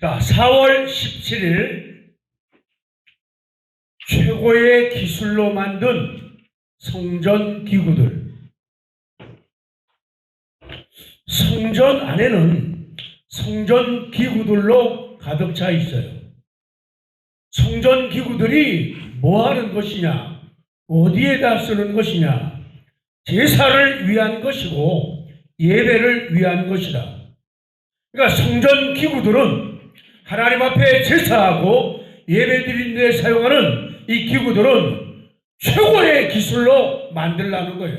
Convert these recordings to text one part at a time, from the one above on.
자, 4월 17일 최고의 기술로 만든 성전 기구들. 성전 안에는 성전 기구들로 가득 차 있어요. 성전 기구들이 뭐 하는 것이냐? 어디에다 쓰는 것이냐? 제사를 위한 것이고 예배를 위한 것이다. 그러니까 성전 기구들은 하나님 앞에 제사하고 예배 드리는 데 사용하는 이 기구들은 최고의 기술로 만들라는 거예요.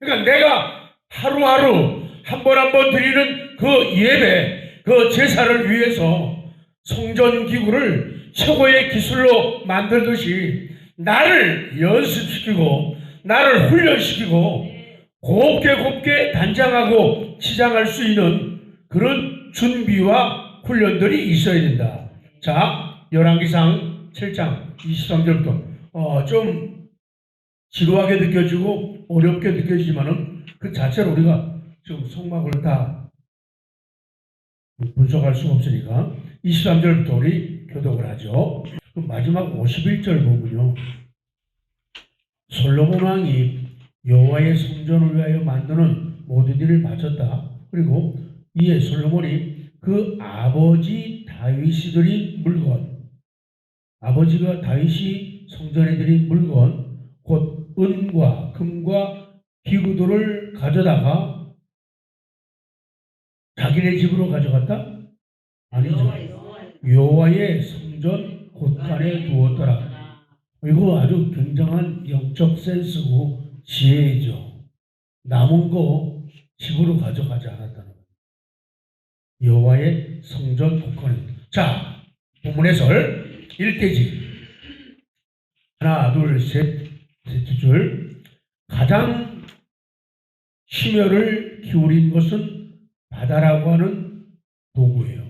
그러니까 내가 하루하루 한 번 한 번 드리는 그 예배, 그 제사를 위해서 성전 기구를 최고의 기술로 만들듯이 나를 연습시키고 나를 훈련시키고 곱게 곱게 단장하고 치장할 수 있는 그런 준비와 훈련들이 있어야 된다. 자, 열왕기상 7장 23절부터 어, 좀 지루하게 느껴지고 어렵게 느껴지지만은 그 자체로 우리가 지금 성막을 다 분석할 수가 없으니까 23절부터 우리 교독을 하죠. 그 마지막 51절 보면요. 솔로몬 왕이 여호와의 성전을 위하여 만드는 모든 일을 마쳤다. 그리고 이에 솔로몬이 그 아버지 다윗이 드린 물건, 아버지가 다윗이 성전에 드린 물건, 곧 은과 금과 기구들을 가져다가 자기네 집으로 가져갔다? 아니죠. 여호와의 성전 곳간에 두었더라. 이거 아주 굉장한 영적 센스고 지혜죠. 남은 거 집으로 가져가지 거예요. 여호와의 성전 곳간에. 자, 본문 해설 1대지. 하나, 둘, 셋, 셋째 줄. 가장 심혈을 기울인 것은 바다라고 하는 도구예요.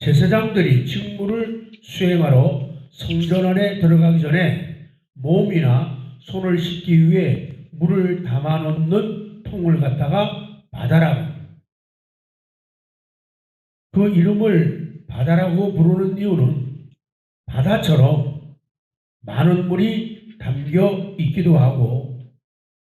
제사장들이 직무를 수행하러 성전 안에 들어가기 전에 몸이나 손을 씻기 위해 물을 담아 놓는 통을 갖다가 바다라고. 그 이름을 바다라고 부르는 이유는 바다처럼 많은 물이 담겨 있기도 하고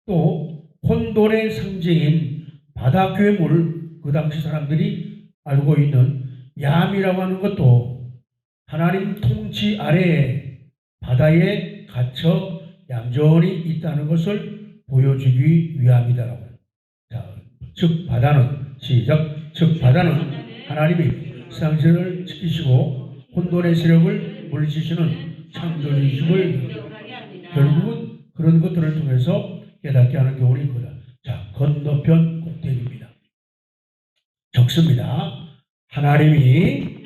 또 혼돈의 상징인 바다 괴물을 그 당시 사람들이 알고 있는 얌이라고 하는 것도 하나님 통치 아래에 바다에 갇혀 얌전히 있다는 것을 보여주기 위함이다라고. 자, 즉 바다는 시작. 즉 바다는 하나님이 세상을 지키시고 혼돈의 세력을 물리치시는 창조주이심을 결국은 그런 것들을 통해서 깨닫게 하는 교훈이 거다. 자, 건너편 꼭대기입니다. 적습니다. 하나님이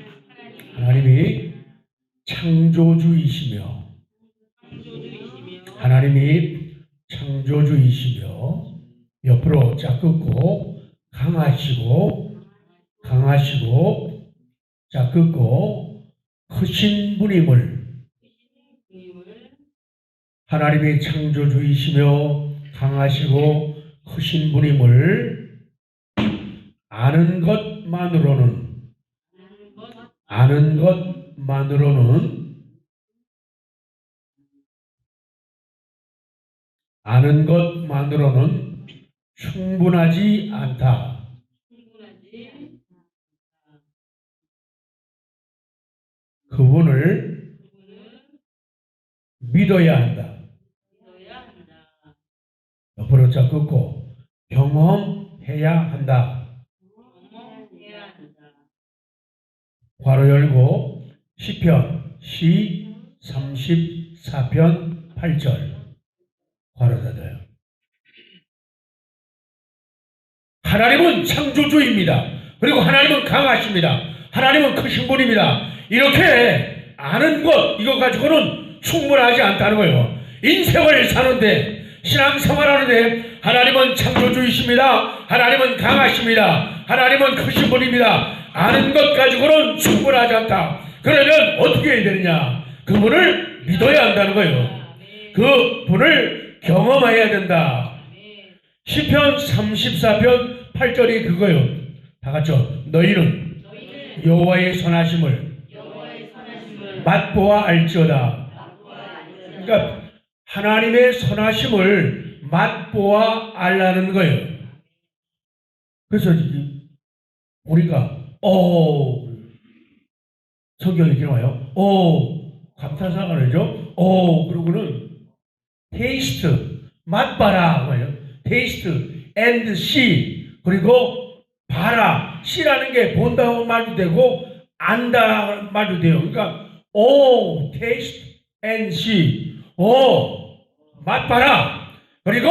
하나님이 창조주이시며 하나님이 창조주이시며 옆으로 짝 긋고 강하시고 강하시고 짝 긋고 크신 분임을 하나님이 창조주이시며 강하시고 크신 분임을 아는 것만으로는 아는 것만으로는 아는 것만으로는 충분하지 않다. 그분을 믿어야 한다. 옆으로 짝 긋고 경험해야 한다. 괄호 열고 시편 시 34편 8절 괄호 닫아요. 하나님은 창조주입니다. 그리고 하나님은 강하십니다. 하나님은 크신 분입니다. 이렇게 아는 것 이거 가지고는 충분하지 않다는 거예요. 인생을 사는데 신앙생활 하는데 하나님은 창조주이십니다. 하나님은 강하십니다. 하나님은 크신 분입니다. 아는 것 가지고는 충분하지 않다. 그러면 어떻게 해야 되느냐? 그분을 믿어야 한다는 거예요. 그 분을 경험해야 된다. 시편 34편 8절이 그거예요. 다 같죠? 너희는 여호와의 선하심을 맛보아 알지어다. 그러니까 하나님의 선하심을 맛보아 알라는 거예요. 그래서 이- 우리가 오 성경에 이렇게 나와요. 오 감탄사가 그러죠. 오 그러고는 테이스트 맛봐라 뭐예요? 테이스트 앤드 씨 그리고 씨라는 게 본다고 말도 되고 안다 말도 돼요. 그러니까 오 테이스트 앤 씨. 오 맛봐라. 그리고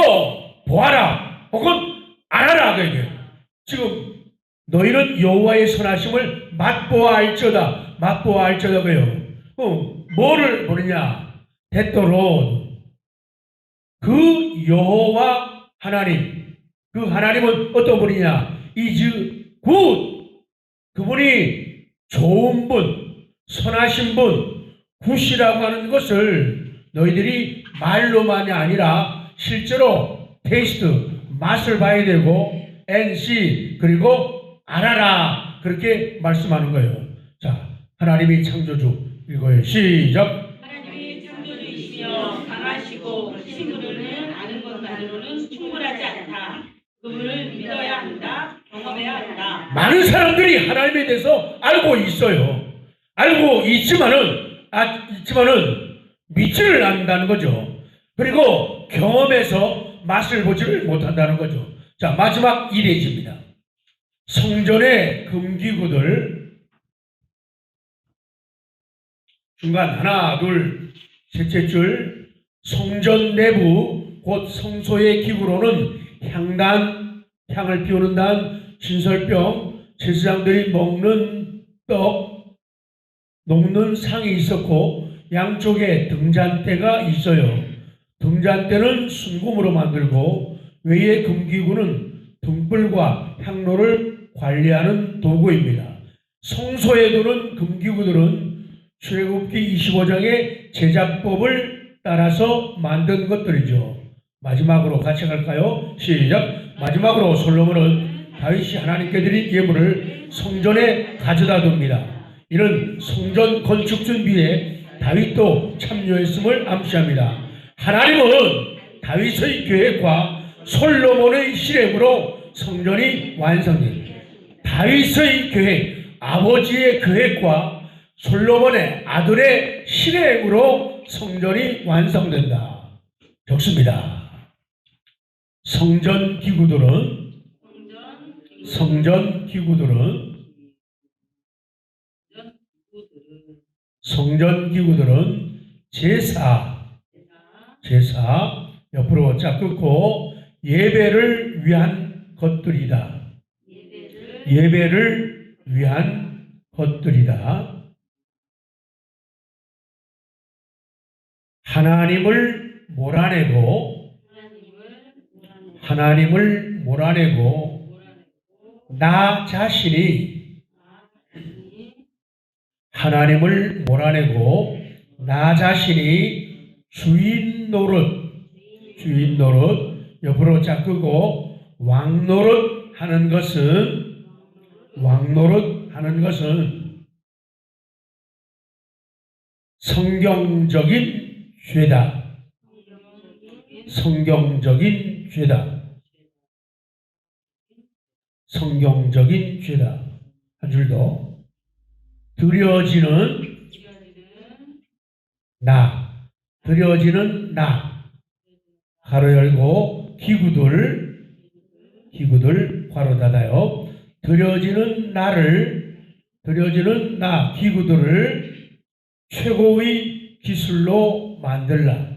보아라. 혹은 알아라 그게. 지금 너희는 여호와의 선하심을 맛보아 알지어다. 맛보아 알지어다 그래요. 어, 뭐를 보느냐? 대토로 그 여호와 하나님 그 하나님은 어떤 분이냐? 이즈 굿 그분이 좋은 분, 선하신 분, 굿이라고 하는 것을 너희들이 말로만이 아니라 실제로 테이스트 맛을 봐야 되고 NC 그리고 알아라 그렇게 말씀하는 거예요. 자 하나님이 창조주 이거예요. 시작. 그분을 믿어야 한다. 많은 사람들이 하나님에 대해서 알고 있어요. 알고 있지만은 아 있지만은 믿지를 않는다는 거죠. 그리고 경험해서 맛을 보지를 못한다는 거죠. 자 마지막 1회지입니다. 성전의 금기구들 중간 하나 둘 셋째 줄 성전 내부 곧 성소의 기구로는 향단 향을 피우는 단 진설병 제사장들이 먹는 떡 녹는 상이 있었고 양쪽에 등잔대가 있어요. 등잔대는 순금으로 만들고 외의 금기구는 등불과 향로를 관리하는 도구입니다. 성소에 두는 금기구들은 출애굽기 25장의 제작법을 따라서 만든 것들이죠. 마지막으로 같이 갈까요? 시작. 마지막으로 솔로몬은 다윗이 하나님께 드린 예물을 성전에 가져다 둡니다. 이런 성전 건축 준비에 다윗도 참여했음을 암시합니다. 하나님은 다윗의 계획과 솔로몬의 실행으로 성전이 완성됩니다. 다윗의 계획, 아버지의 계획과 솔로몬의 아들의 실행으로 성전이 완성된다. 좋습니다. 성전 기구들은 성전 기구들은 성전 기구들은 제사 제사, 옆으로 쫙 끊고 예배를 위한 것들이다. 예배를 위한 것들이다. 하나님을 몰아내고 하나님을 몰아내고 하 나 자신이 하나님을 몰아내고 나 자신이 주인 노릇 주인 노릇 옆으로 쫙 끄고 왕 노릇 하는 것은 왕 노릇 하는 것은 성경적인 죄다. 성경적인 죄다. 성경적인 죄다. 한줄 더. 드려지는 이어지는 나. 드려지는 나. 가로 열고 기구들 기구들 괄호 닫아요. 드려지는 나를 드려지는 나 기구들을 최고의 기술로 만들라.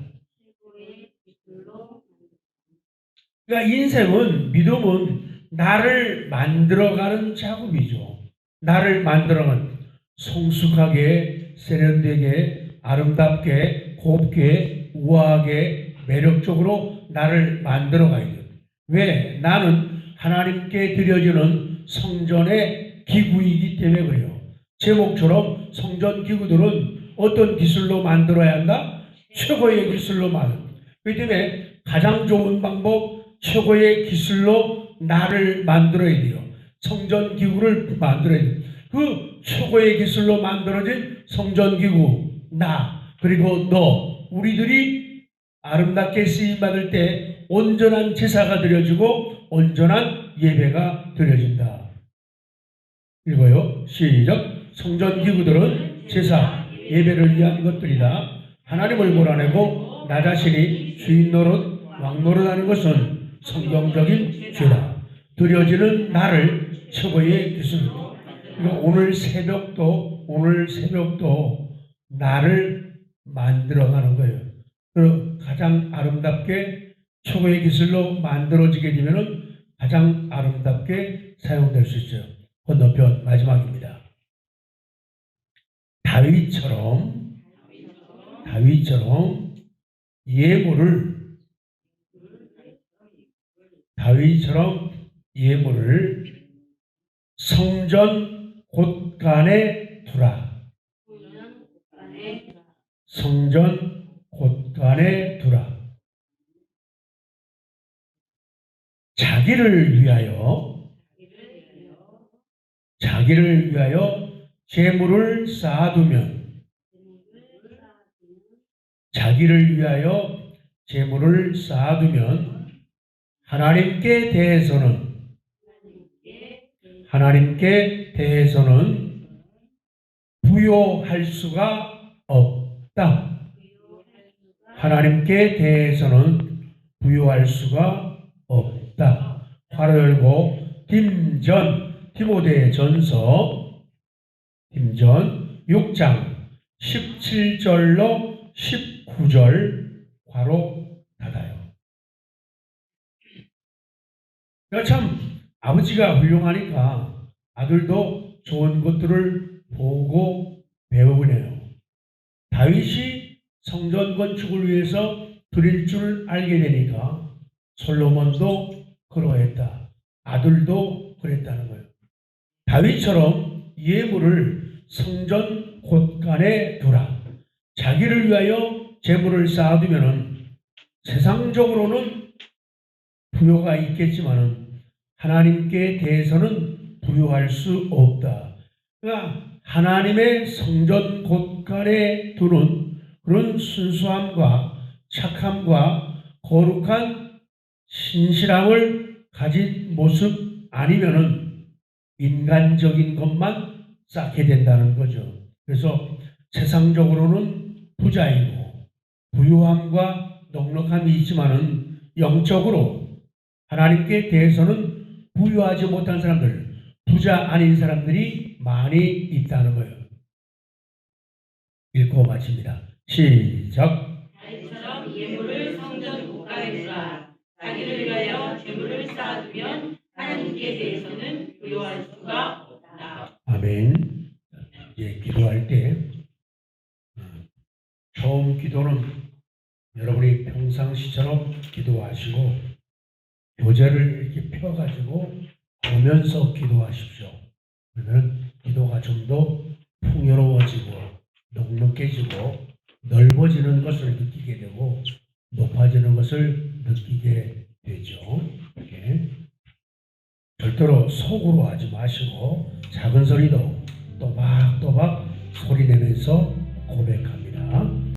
그러니까 인생은 믿음은 나를 만들어가는 작업이죠. 나를 만들어가는 성숙하게 세련되게 아름답게 곱게 우아하게 매력적으로 나를 만들어가야 돼요. 왜? 나는 하나님께 드려지는 성전의 기구이기 때문에 그래요. 제목처럼 성전 기구들은 어떤 기술로 만들어야 한다? 최고의 기술로 만들. 그렇기 때문에 가장 좋은 방법, 최고의 기술로 나를 만들어야 돼요. 성전 기구를 만들어야 돼요. 그 최고의 기술로 만들어진 성전 기구 나 그리고 너 우리들이 아름답게 쓰임 받을 때 온전한 제사가 드려지고 온전한 예배가 드려진다. 읽어요. 시작. 성전 기구들은 제사, 예배를 위한 것들이다. 하나님을 몰아내고 나 자신이 주인 노릇, 왕 노릇하는 것은 성경적인 죄다. 드려지는 나를 최고의 기술. 그러니까 오늘 새벽도 오늘 새벽도 나를 만들어가는 거예요. 그 가장 아름답게 최고의 기술로 만들어지게 되면은 가장 아름답게 사용될 수 있어요. 건너편 마지막입니다. 다윗처럼 다윗처럼 예물을 다윗처럼 예물을 성전 곳간에 두라. 성전 곳간에 두라. 자기를 위하여 자기를 위하여 재물을 쌓아두면 자기를 위하여 재물을 쌓아두면 하나님께 대해서는 하나님께 대해서는 부요할 수가 없다. 하나님께 대해서는 부요할 수가 없다. 화로 열고 팀전 디모데 전서 팀전 6장 17절로 19절 괄호 닫아요. 그러니까 참 아버지가 훌륭하니까 아들도 좋은 것들을 보고 배우네요. 다윗이 성전 건축을 위해서 드릴 줄 알게 되니까 솔로몬도 그러했다. 아들도 그랬다는 거예요. 다윗처럼 예물을 성전 곳간에 두라. 자기를 위하여 재물을 쌓아두면은 세상적으로는 부요가 있겠지만은 하나님께 대해서는 부요할 수 없다. 그러니까 하나님의 성전 곳간에 두는 그런 순수함과 착함과 거룩한 신실함을 가진 모습 아니면은 인간적인 것만 쌓게 된다는 거죠. 그래서 세상적으로는 부자이고 부유함과 넉넉함이 있지만은 영적으로 하나님께 대해서는 부유하지 못한 사람들, 부자 아닌 사람들이 많이 있다는 거예요. 읽고 마칩니다. 시작. 예물을 성전 국가에 두라. 자기를 위하여 재물을 쌓아두면 하나님께 대해서는 부요할 수가 없다. 아멘. 이제 기도할 때 어, 처음 기도는 여러분이 평상시처럼 기도하시고 교재를 이렇게 펴가지고 보면서 기도하십시오. 그러면 기도가 좀 더 풍요로워지고 넉넉해지고 넓어지는 것을 느끼게 되고 높아지는 것을 느끼게 되죠. 이렇게. 절대로 속으로 하지 마시고 작은 소리도 또박또박 소리 내면서 고백합니다.